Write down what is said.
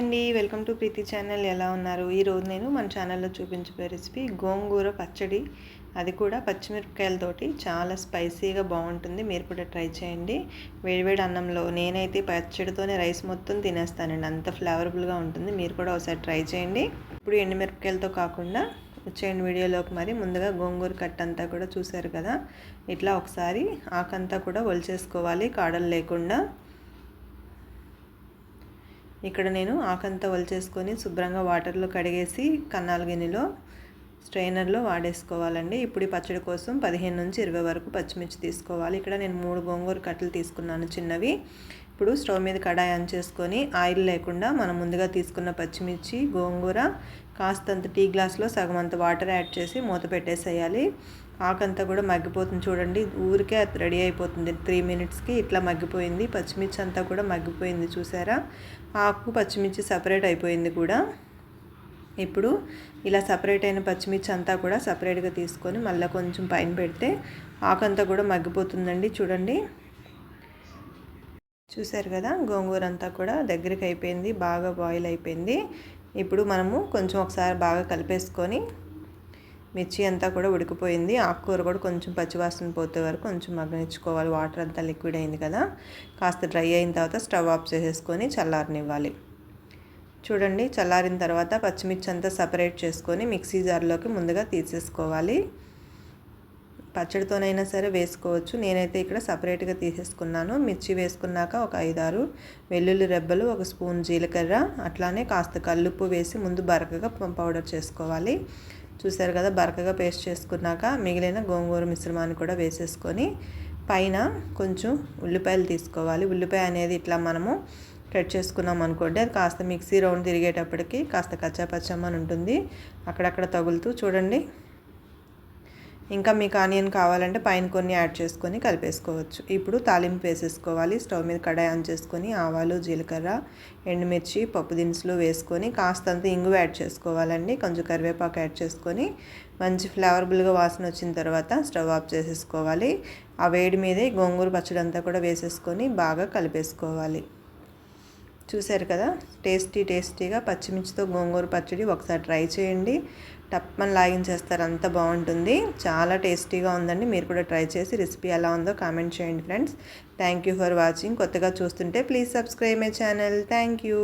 అండి. Welcome to Preethi channel. ఎలా ఉన్నారు? ఈరోజు నేను మన ఛానల్లో చూపించే రెసిపీ గోంగూర పచ్చడి. అది కూడా పచ్చిమిరపకాయలతోటి చాలా స్పైసీగా బాగుంటుంది. మీరు కూడా ట్రై చేయండి. వేడివేడి అన్నంలో నేనైతే పచ్చడితోనే రైస్ మొత్తం తినేస్తానండి. అంత ఫ్లేవరబుల్గా ఉంటుంది. మీరు కూడా ఒకసారి ట్రై చేయండి. ఇప్పుడు ఎండుమిరపకాయలతో కాకుండా వచ్చేయండి వీడియోలోకి మరి. ముందుగా గోంగూర కట్ అంతా కూడా చూశారు కదా? ఇట్లా ఒకసారి ఆకంతా కూడా ఒలిచేసుకోవాలి. కాడలు లేకుండా. ఇక్కడ నేను ఆకంతా వలిచేసుకొని శుభ్రంగా వాటర్లో కడిగేసి కన్నాల గిన్నెలో స్ట్రైనర్లో వాడేసుకోవాలండి. ఇప్పుడు ఈ పచ్చడి కోసం పదిహేను నుంచి ఇరవై వరకు పచ్చిమిర్చి తీసుకోవాలి. ఇక్కడ నేను మూడు గోంగూర కట్టలు తీసుకున్నాను చిన్నవి. ఇప్పుడు స్టవ్ మీద కడాయి ఆన్ చేసుకొని ఆయిల్ లేకుండా మనం ముందుగా తీసుకున్న పచ్చిమిర్చి గోంగూర కాస్తంత టీ గ్లాస్లో సగం అంత వాటర్ యాడ్ చేసి మూత పెట్టేసేయాలి. ఆకంతా కూడా మగ్గిపోతుంది. చూడండి ఊరికే అది రెడీ అయిపోతుంది. త్రీ మినిట్స్కి ఇట్లా మగ్గిపోయింది. పచ్చిమిర్చి అంతా కూడా మగ్గిపోయింది చూసారా? ఆకు పచ్చిమిర్చి సపరేట్ అయిపోయింది కూడా. ఇప్పుడు ఇలా సపరేట్ అయిన పచ్చిమిర్చి అంతా కూడా సపరేట్గా తీసుకొని మళ్ళీ కొంచెం పైన పెడితే ఆకంతా కూడా మగ్గిపోతుందండి. చూడండి. చూసారు కదా గోంగూర అంతా కూడా దగ్గరికి అయిపోయింది. బాగా బాయిల్ అయిపోయింది. ఇప్పుడు మనము కొంచెం ఒకసారి బాగా కలిపేసుకొని మిర్చి అంతా కూడా ఉడికిపోయింది. ఆకుకూర కూడా కొంచెం పచ్చివాసన పోతే వరకు కొంచెం మగ్గనిచ్చుకోవాలి. వాటర్ అంతా లిక్విడ్ అయింది కదా. కాస్త డ్రై అయిన తర్వాత స్టవ్ ఆఫ్ చేసేసుకొని చల్లారనివ్వాలి. చూడండి చల్లారిన తర్వాత పచ్చిమిర్చి అంతా సపరేట్ చేసుకొని మిక్సీ జార్లోకి ముందుగా తీసేసుకోవాలి. పచ్చడితోనైనా సరే వేసుకోవచ్చు. నేనైతే ఇక్కడ సపరేట్గా తీసేసుకున్నాను. మిర్చి వేసుకున్నాక ఒక ఐదారు వెల్లుల్లి రెబ్బలు ఒక స్పూన్ జీలకర్ర అట్లానే కాస్త కల్లుప్పు వేసి ముందు బరకగా పౌడర్ చేసుకోవాలి. చూసారు కదా బరకగా పేస్ట్ చేసుకున్నాక మిగిలిన గోంగూర మిశ్రమాన్ని కూడా వేసేసుకొని పైన కొంచెం ఉల్లిపాయలు తీసుకోవాలి. ఉల్లిపాయ అనేది ఇట్లా మనము కట్ చేసుకున్నాం అనుకోండి అది కాస్త మిక్సీ రౌండ్ తిరిగేటప్పటికి కాస్త కచ్చాపచ్చమ్మని ఉంటుంది. అక్కడక్కడ తగులుతూ చూడండి. ఇంకా మీకు ఆనియన్ కావాలంటే పైన కొన్ని యాడ్ చేసుకొని కలిపేసుకోవచ్చు. ఇప్పుడు తాలింపు వేసేసుకోవాలి. స్టవ్ మీద కడాయి ఆన్ చేసుకొని ఆవాలు జీలకర్ర ఎండుమిర్చి పప్పు దినుసులు వేసుకొని కాస్తంత ఇంగు యాడ్ చేసుకోవాలండి. కొంచెం కరివేపాకు యాడ్ చేసుకొని మంచి ఫ్లేవరబుల్గా వాసన వచ్చిన తర్వాత స్టవ్ ఆఫ్ చేసేసుకోవాలి. ఆ వేడి మీదే గోంగూర పచ్చడి అంతా కూడా వేసేసుకొని బాగా కలిపేసుకోవాలి. చూశారు కదా? టేస్టీ టేస్టీగా పచ్చిమిర్చితో గోంగూర పచ్చడి ఒకసారి ట్రై చేయండి. టప్పని లాగించేస్తారు. అంత బాగుంటుంది. చాలా టేస్టీగా ఉందండి. మీరు కూడా ట్రై చేసి రెసిపీ ఎలా ఉందో కామెంట్ చేయండి friends. Thank you for watching. కొత్తగా చూస్తుంటే please subscribe my channel. Thank you.